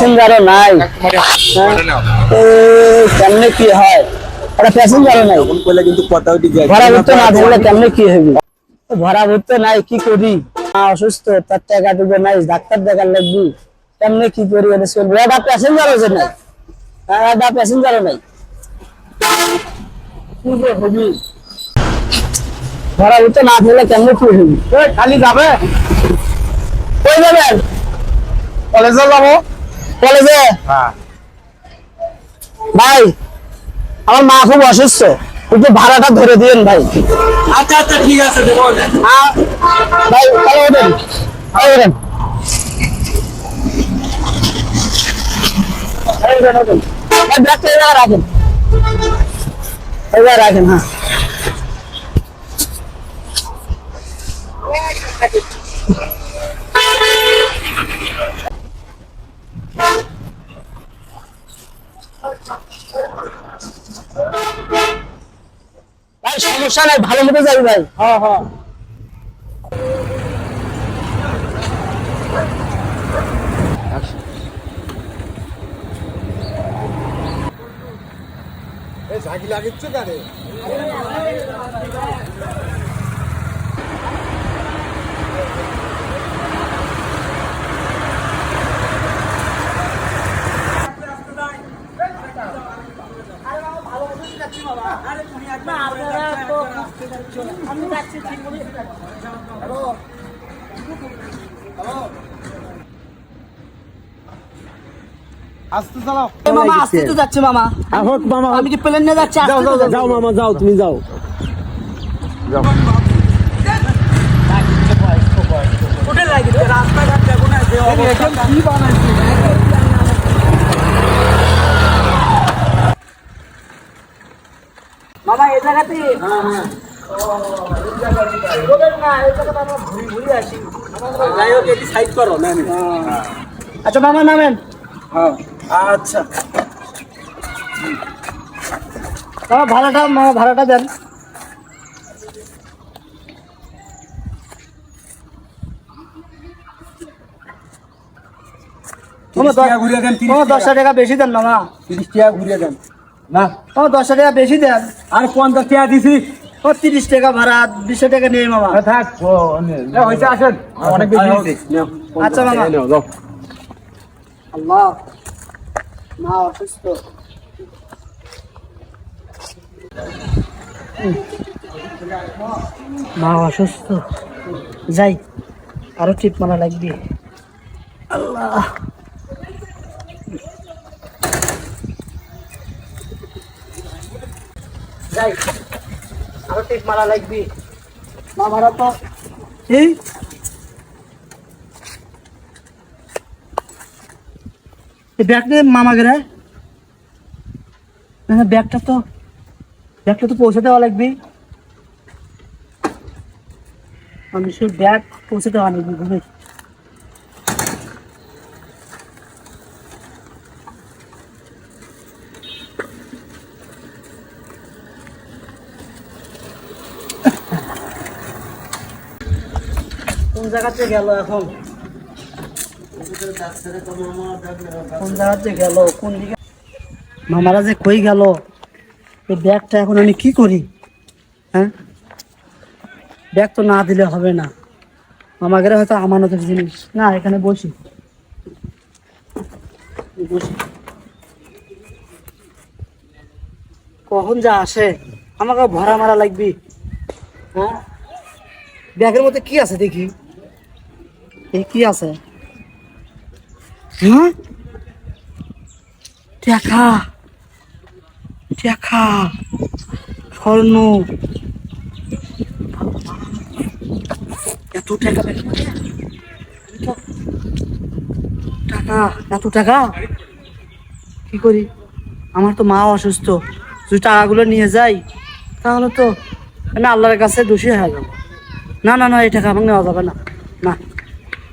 প্যাসেঞ্জারও নাই। কেমনে কি হয়? একটা প্যাসেঞ্জারও নাই। করলে কিন্তু কথা উঠে যায়। ভরা ভুট্টো না থাকলে কেমনে কি হবে ভরা নাই কি করি? অসুস্থ তার টাকা টুকু নাই ডাক্তার দেখার লাগবি। কেমনে কি করি এটা চলবে একটা প্যাসেঞ্জারও যে নাই। হ্যাঁ, একটা প্যাসেঞ্জারও নাই। কি যে হবি? ভরা ভুট্টো না থাকলে কেমনে কি হবি খালি যাবে? কই যাবেন? কলেজে যাব। কলেজে? হ্যাঁ। ভাই আমার মা খুব অসুস্থ। একটু ভাড়াটা ধরে দিয়েন ভাই। আচ্ছা আচ্ছা ঠিক আছে দেবো ভাই তাহলে ওঠেন তাহলে ওঠেন রাখেন। এই রাখেন হ্যাঁ। সমস্যা নাই ভালো মতো যাবি ভাই। হ্যাঁ হ্যাঁ। ঝাঁকি লাগিচ্ছে কারে? আস্তে চালাও। এ মামা আসতে তো যাচ্ছে মামা। হোক মামা আমি কি প্লেন নিয়ে যাচ্ছি? যাও যাও যাও মামা যাও তুমি যাও। যাও কি বানাইছি মামা এই না আমরা ঘুরি আচ্ছা মামা নামেন। হ্যাঁ। আচ্ছা। মামা ভাড়াটা মামা ভাড়াটা দেন। মামা দশটা টাকা বেশি দেন মামা। তিরিশ টাকা ঘুরিয়ে দেন। না? দশটা টাকা বেশি দেন। আর পঞ্চাশ টাকা দিছি। ও তিরিশ টাকা ভাড়া বিশ টাকা নেই মামা। থাক। হয়েছে আসেন। অনেক বেশি হয়েছে আচ্ছা, মামা। আল্লাহ। মা অসুস্থ। মা অসুস্থ। যাই আরও টিপ মারা লাগবে। আল্লাহ। এই ব্যাগ মামা না, ব্যাগটা তো ব্যাগটা তো পৌঁছে দেওয়া লাগবে। আমি সেই ব্যাগ পৌঁছে দেওয়া লাগবে, ঘুরে। কোন জায়গাতে গেল এখন? কোন জায়গাতে গেল? কোন দিকে? মামারা যে কই গেল? এই ব্যাগটা এখন আমি কি করি? হ্যাঁ? ব্যাগ তো না দিলে হবে না। মামাগের হয়তো আমানতের জিনিস। না, এখানে বসি। বসি। কখন যা আসে? আমাকে ভরা মারা লাগবি। হ্যাঁ? ব্যাগের মধ্যে কি আছে দেখি? কি আছে? হ্যাঁ? স্বর্ণ। এত টাকা এত টাকা? কি করি? আমার তো মা অসুস্থ। যদি টাকাগুলো নিয়ে যাই তাহলে তো আমি আল্লাহর কাছে দোষী হয়ে যাব। না না না এই টাকা আমাকে নেওয়া যাবে না। না।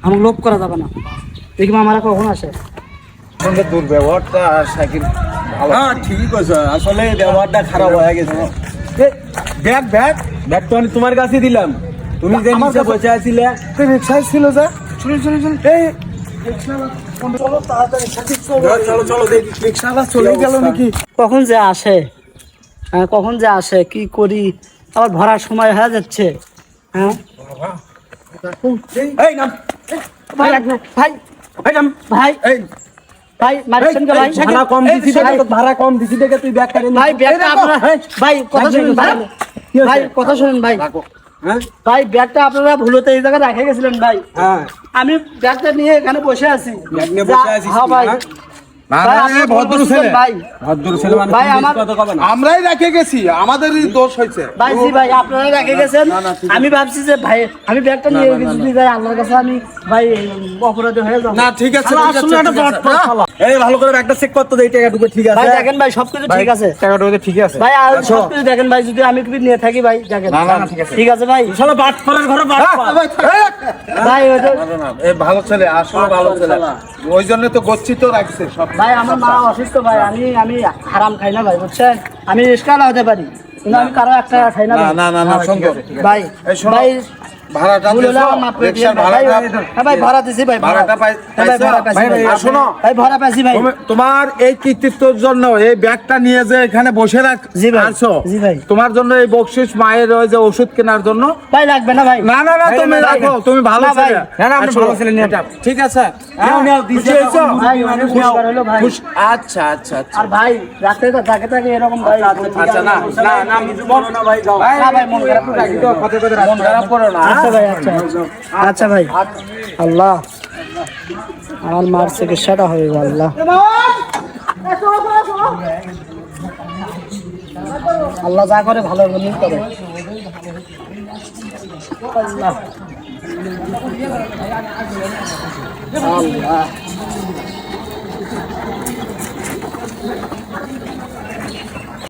আমাকে লোভ করা যাবে না। দেখি মামারা কখন আসে। দুর্ব্যবহারটা সাইকেল হ্যাঁ আসলে ব্যবহারটা খারাপ হয়ে গেছে। ব্যাগ ব্যাগ ব্যাগ তো আমি তোমার কাছে দিলাম। তুমি যে নিচে বসে আছিলে। রিক্সায় ছিল যে? শুনুন শুনুন শুনুন এই চলো চলো। চলো চলো চলে গেল নাকি? কখন যে আসে? হ্যাঁ কখন যে আসে? কি করি? আবার ভরার সময় হয়ে যাচ্ছে। হ্যাঁ? এই নাম। ভাই ভাই এই নাম ভাই এই ভাই মারছেন কে ভাই ভাড়া কম দিছি দেখে তো ভাড়া কম দিছি দেখে তুই ব্যাগ কাটে ভাই ব্যাগটা আপনারা ভাই কথা শুনুন ভাই কি হয়েছে? ভাই কথা শুনুন ভাই হ্যাঁ ভাই ব্যাগটা আপনারা ভুলতে এই জায়গায় রেখে গেছিলেন ভাই হ্যাঁ আমি ব্যাগটা নিয়ে এখানে বসে আছি ব্যাগ নিয়ে বসে আছিস হ্যাঁ তুই, ভাই আমরাই রেখে গেছি আমাদেরই দোষ হয়েছে। ভাই আপনারা রেখে গেছেন। আমি ভাবছি যে ভাই আমি ব্যাগটা নিয়ে গেছি ভাই আল্লাহর কাছে আমি ভাই অপরাধী হয়ে যাব। না ঠিক আছে। এই ভালো করে ব্যাগটা চেক করতে দেই টাকা ঠিক আছে। ভাই দেখেন ভাই সবকিছু ঠিক আছে। টাকা ঠিক আছে। ভাই আর সবকিছু দেখেন ভাই যদি আমি কিছু নিয়ে থাকি ভাই দেখেন। না, না, ঠিক আছে। ঠিক আছে ভাই। ঘরে ভাই ভালো ছেলে আসলে ভালো ছেলে। ওই জন্য তো গচ্ছিত রাখছে সব। ভাই আমার মা অসুস্থ ভাই আমি আমি হারাম খাই না ভাই বুঝছেন? আমি রিস্কালা হতে পারি কিন্তু আমি কারও একটা খাই না না ভাই। না না সুন্দর ভাই ভাই ভাড়াটা ভাড়া পাইছো? ভাই, তোমার এই কৃতিত্বের জন্য এই ব্যাগটা নিয়ে যে এখানে বসে রাখ জি ভাই, আছো জি ভাই। তোমার জন্য এই বকশিস মায়ের ওই যে ওষুধ কেনার জন্য ভাই লাগবে না ভাই। না না তুমি। রাখো তুমি ভালো না, ভাই। না, না, আসো। ভালো। ঠিক আছে। আচ্ছা আচ্ছা আচ্ছা। আর ভাই রাতে তো থাকে থাকে এরকম ভাই আচ্ছা না না না না ভাই যাও। না ভাই মন মন খারাপ করো না। আচ্ছা ভাই আচ্ছা। আচ্ছা ভাই। আল্লাহ। আমার মার চিকিৎসাটা হয়ে গেল, আল্লাহ। আল্লাহ যা করে ভালো মনে করে আল্লাহ আল্লাহ।